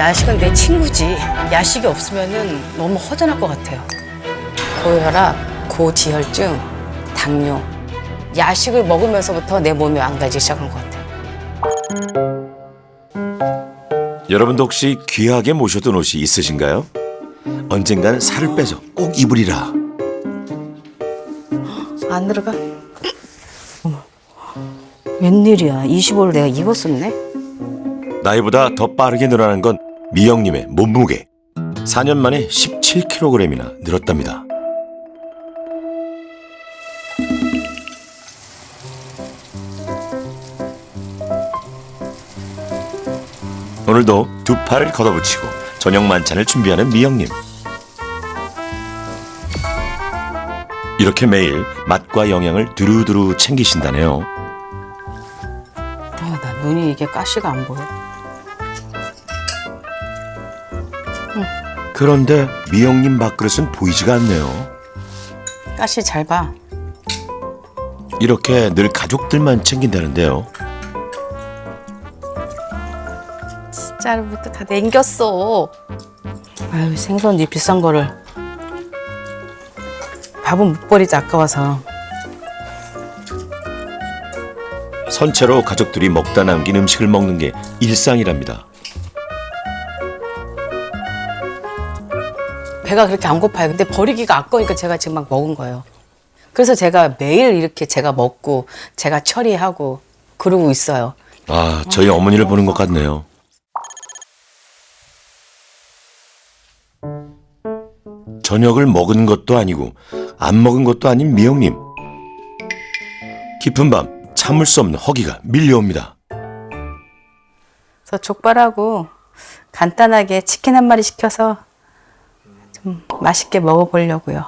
야식은 내 친구지. 야식이 없으면은 너무 허전할 것 같아요. 고혈압, 고지혈증, 당뇨. 야식을 먹으면서부터 내 몸이 망가지기 시작한 것 같아요. 여러분도 혹시 귀하게 모셔둔 옷이 있으신가요? 언젠가는 살을 빼서 꼭 입으리라. 안 들어가? 어머, 웬일이야. 25를 내가 입었었네? 나이보다 더 빠르게 늘어난 건 미영님의 몸무게. 4년 만에 17kg이나 늘었답니다. 오늘도 두 팔을 걷어붙이고 저녁 만찬을 준비하는 미영님. 이렇게 매일 맛과 영양을 두루두루 챙기신다네요. 아, 나 눈이 이게 가시가 안 보여. 그런데 미영님 밥그릇은 보이지가 않네요. 가시 잘 봐. 이렇게 늘 가족들만 챙긴다는데요. 진짜로부터 다 남겼어. 아유 생선 이 비싼 거를 밥은 못 버리지 아까워서. 선체로 가족들이 먹다 남긴 음식을 먹는 게 일상이랍니다. 배가 그렇게 안 고파요. 근데 버리기가 아까우니까 제가 지금 막 먹은 거예요. 그래서 제가 매일 이렇게 제가 먹고 제가 처리하고 그러고 있어요. 아, 저희 어머니를 보는 것 같네요. 저녁을 먹은 것도 아니고 안 먹은 것도 아닌 미영님. 깊은 밤 참을 수 없는 허기가 밀려옵니다. 그래서 족발하고 간단하게 치킨 한 마리 시켜서 좀 맛있게 먹어보려고요.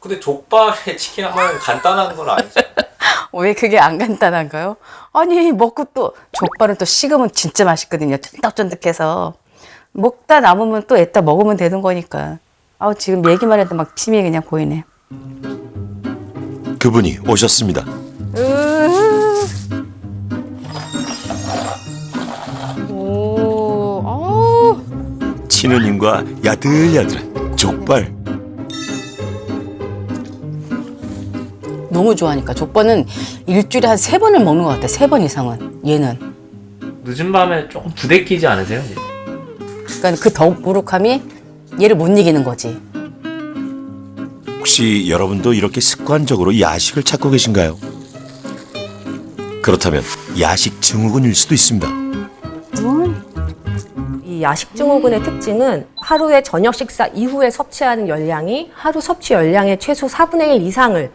근데 족발에 치킨 한 마리는 간단한 건 아니죠? 왜 그게 안 간단한가요? 아니 먹고 또 족발은 또 식으면 진짜 맛있거든요. 쫀득쫀득해서 먹다 남으면 또 애따 먹으면 되는 거니까. 아우 지금 얘기만 해도 막 침이 그냥 고이네. 그분이 오셨습니다. 오, 어. 친느님과 야들야들한 족발. 너무 좋아하니까 족발은 일주일에 한 세 번을 먹는 것 같아. 세 번 이상은 얘는. 늦은 밤에 조금 부대끼지 않으세요? 그러니까 그 더부룩함이 얘를 못 이기는 거지. 혹시 여러분도 이렇게 습관적으로 야식을 찾고 계신가요? 그렇다면 야식 증후군일 수도 있습니다. 이 야식 증후군의 특징은 하루에 저녁 식사 이후에 섭취하는 열량이 하루 섭취 열량의 최소 4분의 1 이상을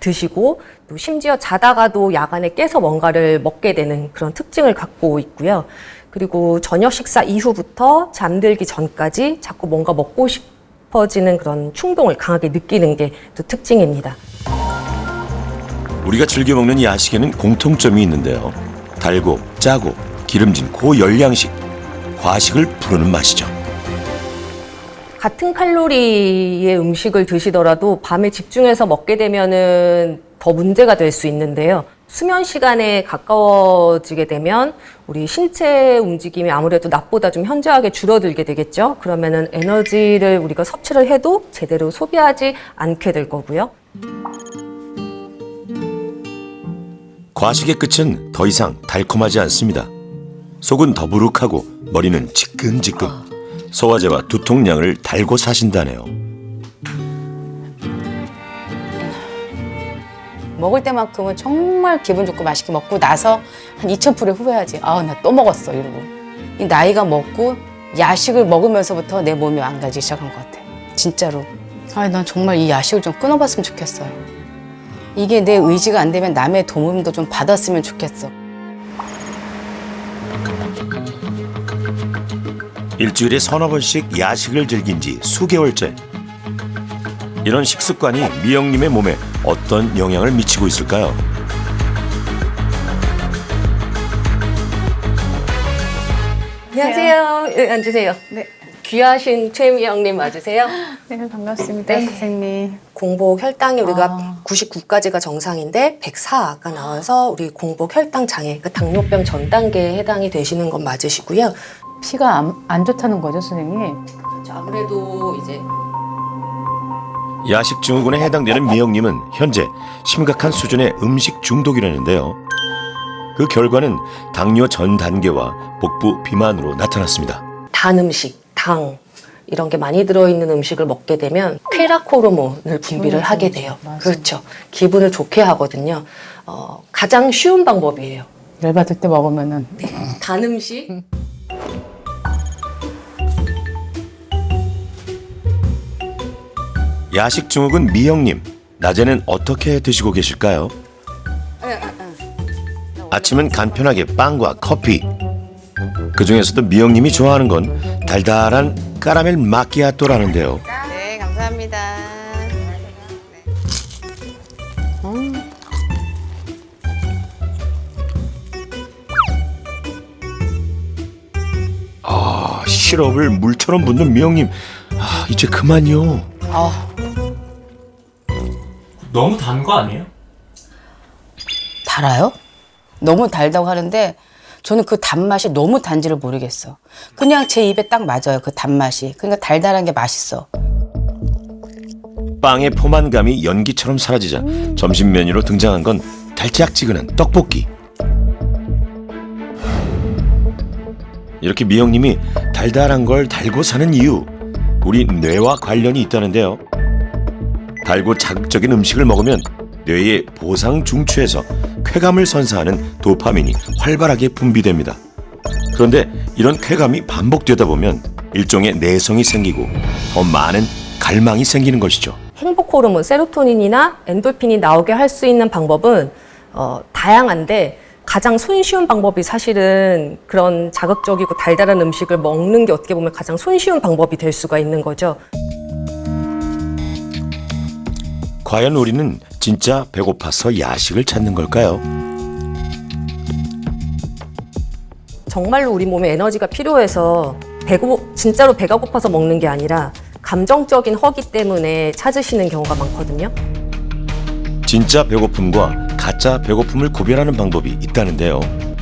드시고 또 심지어 자다가도 야간에 깨서 뭔가를 먹게 되는 그런 특징을 갖고 있고요. 그리고 저녁 식사 이후부터 잠들기 전까지 자꾸 뭔가 먹고 싶어지는 그런 충동을 강하게 느끼는 게 또 특징입니다. 우리가 즐겨 먹는 야식에는 공통점이 있는데요. 달고 짜고 기름진 고열량식 과식을 부르는 맛이죠. 같은 칼로리의 음식을 드시더라도 밤에 집중해서 먹게 되면은 더 문제가 될 수 있는데요. 수면 시간에 가까워지게 되면 우리 신체 움직임이 아무래도 낮보다 좀 현저하게 줄어들게 되겠죠. 그러면은 에너지를 우리가 섭취를 해도 제대로 소비하지 않게 될 거고요. 과식의 끝은 더 이상 달콤하지 않습니다. 속은 더부룩하고 머리는 지끈지끈. 소화제와 두통약을 달고 사신다네요. 먹을 때만큼은 정말 기분 좋고 맛있게 먹고 나서 한 2,000풀에 후회하지. 아우, 나또 먹었어. 이러고. 이 나이가 먹고 야식을 먹으면서부터 내 몸이 망가지기 시작한 것 같아. 진짜로. 아, 난 정말 이 야식을 좀 끊어봤으면 좋겠어요. 이게 내 의지가 안 되면 남의 도움도 좀 받았으면 좋겠어. 일주일에 서너 번씩 야식을 즐긴 지 수개월째. 이런 식습관이 미영님의 몸에 어떤 영향을 미치고 있을까요? 안녕하세요. 예, 앉으세요. 네. 귀하신 최미영님 맞으세요? 네, 반갑습니다, 선생님. 공복 혈당이 우리가 아. 99까지가 정상인데 104가 나와서 우리 공복 혈당 장애, 그 당뇨병 전 단계에 해당이 되시는 건 맞으시고요. 피가 안, 안 좋다는 거죠, 선생님? 아무래도 이제 야식 증후군에 해당되는 미영님은 현재 심각한 수준의 음식 중독이라는데요. 그 결과는 당뇨 전 단계와 복부 비만으로 나타났습니다. 단 음식, 당 이런 게 많이 들어있는 음식을 먹게 되면 쾌락 호르몬을 분비를 하게 돼요. 맞아요. 그렇죠. 기분을 좋게 하거든요. 어, 가장 쉬운 방법이에요. 열받을 때 먹으면은 단 음식 야식 증후군 미영님, 낮에는 어떻게 드시고 계실까요? 아침은 간편하게 빵과 커피. 그 중에서도 미영님이 좋아하는 건 달달한 까라멜 마끼아또라는데요. 네, 감사합니다. 아, 시럽을 물처럼 붓는 미영님. 아, 이제 그만요. 아, 너무 단 거 아니에요? 달아요? 너무 달다고 하는데 저는 그 단맛이 너무 단지를 모르겠어. 그냥 제 입에 딱 맞아요. 그 단맛이. 그러니까 달달한 게 맛있어. 빵의 포만감이 연기처럼 사라지자 점심 메뉴로 등장한 건 달짝지근한 떡볶이. 이렇게 미영님이 달달한 걸 달고 사는 이유, 우리 뇌와 관련이 있다는데요. 달고 자극적인 음식을 먹으면 뇌의 보상 중추에서 쾌감을 선사하는 도파민이 활발하게 분비됩니다. 그런데 이런 쾌감이 반복되다 보면 일종의 내성이 생기고 더 많은 갈망이 생기는 것이죠. 행복 호르몬 세로토닌이나 엔돌핀이 나오게 할 수 있는 방법은 어, 다양한데 가장 손쉬운 방법이 사실은 그런 자극적이고 달달한 음식을 먹는 게 어떻게 보면 가장 손쉬운 방법이 될 수가 있는 거죠. 과연 우리는 진짜 배고파서 야식을 찾는 걸까요? 정말로 우리 몸에 에너지가 필요해서 배고 진짜로 배가 고파서 먹는 게 아니라 감정적인 허기 때문에 찾으시는 경우가 많거든요. 진짜 배고픔과 가짜 배고픔을 구별하는 방법이 있다는데요.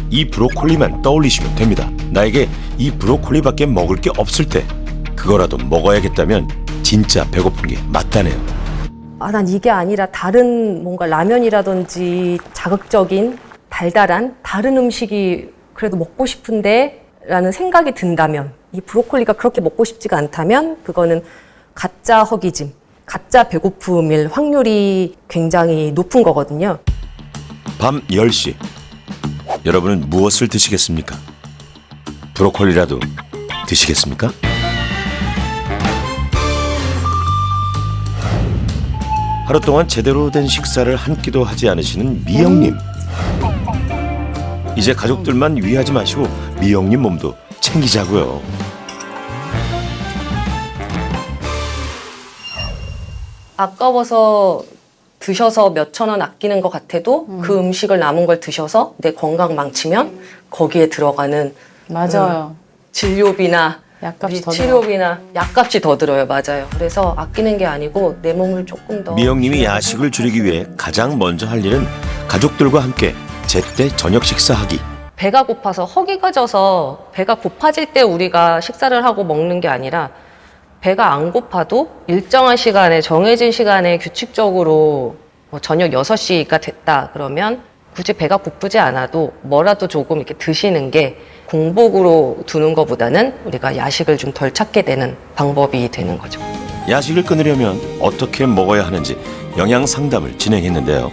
이 브로콜리만 떠올리시면 됩니다. 나에게 이 브로콜리밖에 먹을 게 없을 때 그거라도 먹어야겠다면 진짜 배고픈 게 맞다네요. 아, 난 이게 아니라 다른 뭔가 라면이라든지 자극적인 달달한 다른 음식이 그래도 먹고 싶은데 라는 생각이 든다면 이 브로콜리가 그렇게 먹고 싶지가 않다면 그거는 가짜 허기짐, 가짜 배고픔일 확률이 굉장히 높은 거거든요. 밤 10시 여러분은 무엇을 드시겠습니까? 브로콜리라도 드시겠습니까? 하루 동안 제대로 된 식사를 한 끼도 하지 않으시는 미영님 이제 가족들만 위하지 마시고 미영님 몸도 챙기자고요 아까워서 드셔서 몇천 원 아끼는 것 같아도 그 음식을 남은 걸 드셔서 내 건강 망치면 거기에 들어가는 맞아요. 진료비나 약값이 미- 더 치료비나 약값이 더 들어요. 맞아요. 그래서 아끼는 게 아니고 내 몸을 조금 더 미영님이 야식을 줄이기 위해 가장 먼저 할 일은 가족들과 함께 제때 저녁 식사하기 배가 고파서 허기가 져서 배가 고파질 때 우리가 식사를 하고 먹는 게 아니라 배가 안 고파도 일정한 시간에 정해진 시간에 규칙적으로 뭐 저녁 6시가 됐다 그러면 굳이 배가 고프지 않아도 뭐라도 조금 이렇게 드시는 게 공복으로 두는 것보다는 우리가 야식을 좀 덜 찾게 되는 방법이 되는 거죠. 야식을 끊으려면 어떻게 먹어야 하는지 영양 상담을 진행했는데요.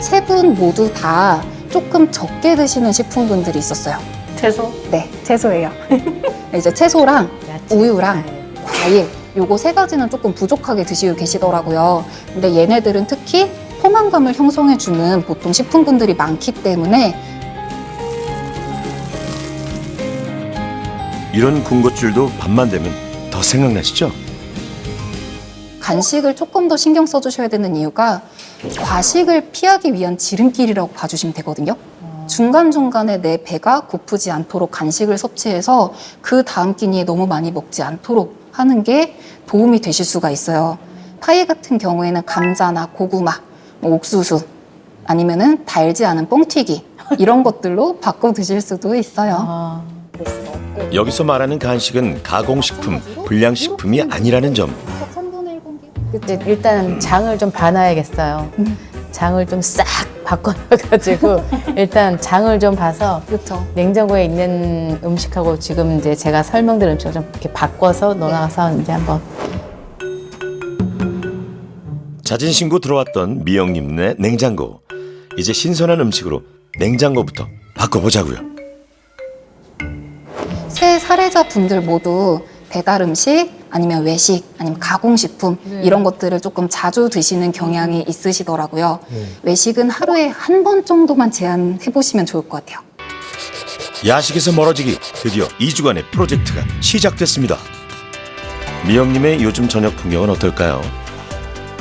세 분 모두 다 조금 적게 드시는 식품군들이 있었어요. 채소? 네, 채소예요. 이제 채소랑 우유랑 과일 요거 세 가지는 조금 부족하게 드시고 계시더라고요. 근데 얘네들은 특히 포만감을 형성해주는 보통 식품군들이 많기 때문에 이런 군것질도 밤만 되면 더 생각나시죠? 간식을 조금 더 신경 써주셔야 되는 이유가 과식을 피하기 위한 지름길이라고 봐주시면 되거든요. 중간중간에 내 배가 고프지 않도록 간식을 섭취해서 그 다음 끼니에 너무 많이 먹지 않도록 하는 게 도움이 되실 수가 있어요. 파이 같은 경우에는 감자나 고구마, 뭐 옥수수, 아니면은 달지 않은 뻥튀기 이런 것들로 바꿔 드실 수도 있어요. 아, 여기서 말하는 간식은 가공식품, 불량식품이 아니라는 점. 3분의 1 공기. 이제 일단 장을 좀 봐놔야겠어요. 장을 좀 싹 바꿔놔가지고 일단 장을 좀 봐서 그렇죠. 냉장고에 있는 음식하고 지금 이제 제가 설명드린 음식을 좀 이렇게 바꿔서 넣어놔서 이제 한번 자진 신고 들어왔던 미영님네 냉장고. 이제 신선한 음식으로 냉장고부터 바꿔보자고요. 새 사례자 분들 모두 배달 음식 아니면 외식 아니면 가공식품 이런 것들을 조금 자주 드시는 경향이 있으시더라고요. 외식은 하루에 한 번 정도만 제한해 보시면 좋을 것 같아요. 야식에서 멀어지기 드디어 2주간의 프로젝트가 시작됐습니다. 미영님의 요즘 저녁 풍경은 어떨까요?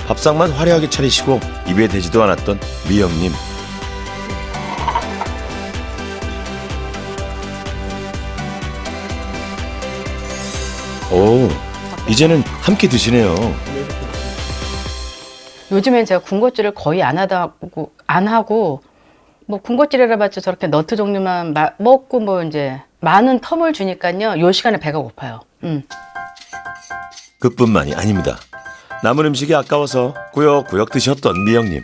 밥상만 화려하게 차리시고 입에 대지도 않았던 미영님. 오, 이제는 함께 드시네요. 요즘엔 제가 군것질을 거의 안 하다고 안 하고 뭐 군것질이라 봤자 저렇게 너트 종류만 마- 먹고 뭐 이제 많은 텀을 주니까요 요 시간에 배가 고파요. 음. 그뿐만이 아닙니다. 남은 음식이 아까워서 구역구역 드셨던 미영님.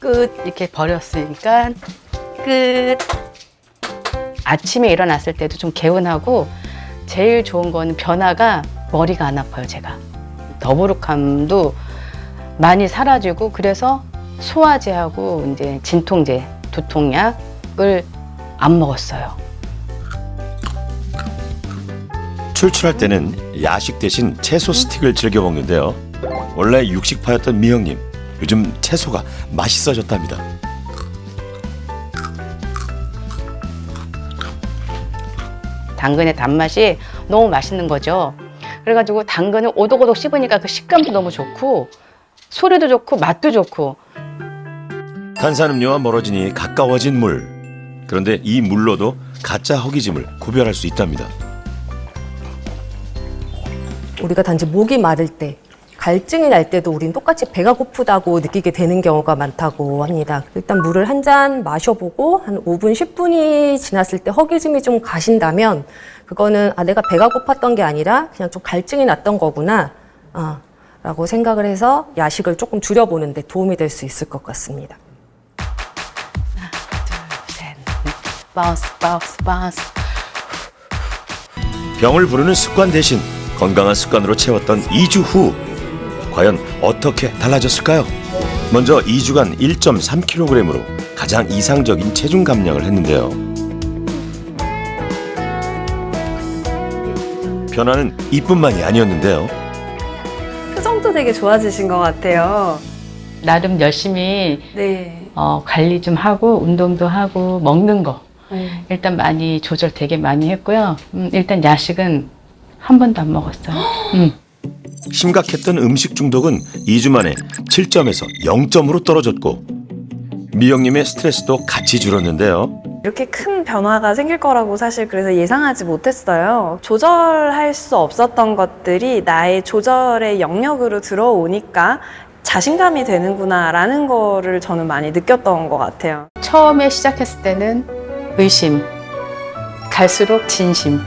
끝 이렇게 버렸으니까 끝. 아침에 일어났을 때도 좀 개운하고 제일 좋은 건 변화가 머리가 안 아파요 제가 더부룩함도 많이 사라지고 그래서 소화제하고 이제 진통제 두통약을 안 먹었어요. 출출할 때는 야식 대신 채소 스틱을 즐겨 먹는데요. 원래 육식파였던 미영님, 요즘 채소가 맛있어졌답니다. 당근의 단맛이 너무 맛있는 거죠. 그래가지고 당근을 오독오독 씹으니까 그 식감도 너무 좋고 소리도 좋고 맛도 좋고 탄산음료와 멀어지니 가까워진 물. 그런데 이 물로도 가짜 허기짐을 구별할 수 있답니다. 우리가 단지 목이 마를 때 갈증이 날 때도 우린 똑같이 배가 고프다고 느끼게 되는 경우가 많다고 합니다. 일단 물을 한 잔 마셔보고 한 5분, 10분이 지났을 때 허기짐이 좀 가신다면 그거는 아, 내가 배가 고팠던 게 아니라 그냥 좀 갈증이 났던 거구나. 아, 라고 생각을 해서 야식을 조금 줄여보는데 도움이 될 수 있을 것 같습니다. 셋, 바운스 바운스 바운스 병을 부르는 습관 대신 건강한 습관으로 채웠던 2주 후 과연 어떻게 달라졌을까요? 먼저 2주간 1.3kg으로 가장 이상적인 체중 감량을 했는데요. 변화는 이뿐만이 아니었는데요. 표정도 되게 좋아지신 것 같아요. 나름 열심히 네. 어, 관리 좀 하고 운동도 하고 먹는 거 일단 많이 조절 되게 많이 했고요. 음, 일단 야식은 한 번도 안 먹었어요. 음. 심각했던 음식 중독은 2주 만에 7점에서 0점으로 떨어졌고 미영님의 스트레스도 같이 줄었는데요. 이렇게 큰 변화가 생길 거라고 사실 그래서 예상하지 못했어요. 조절할 수 없었던 것들이 나의 조절의 영역으로 들어오니까 자신감이 되는구나라는 거를 저는 많이 느꼈던 것 같아요. 처음에 시작했을 때는 의심, 갈수록 진심.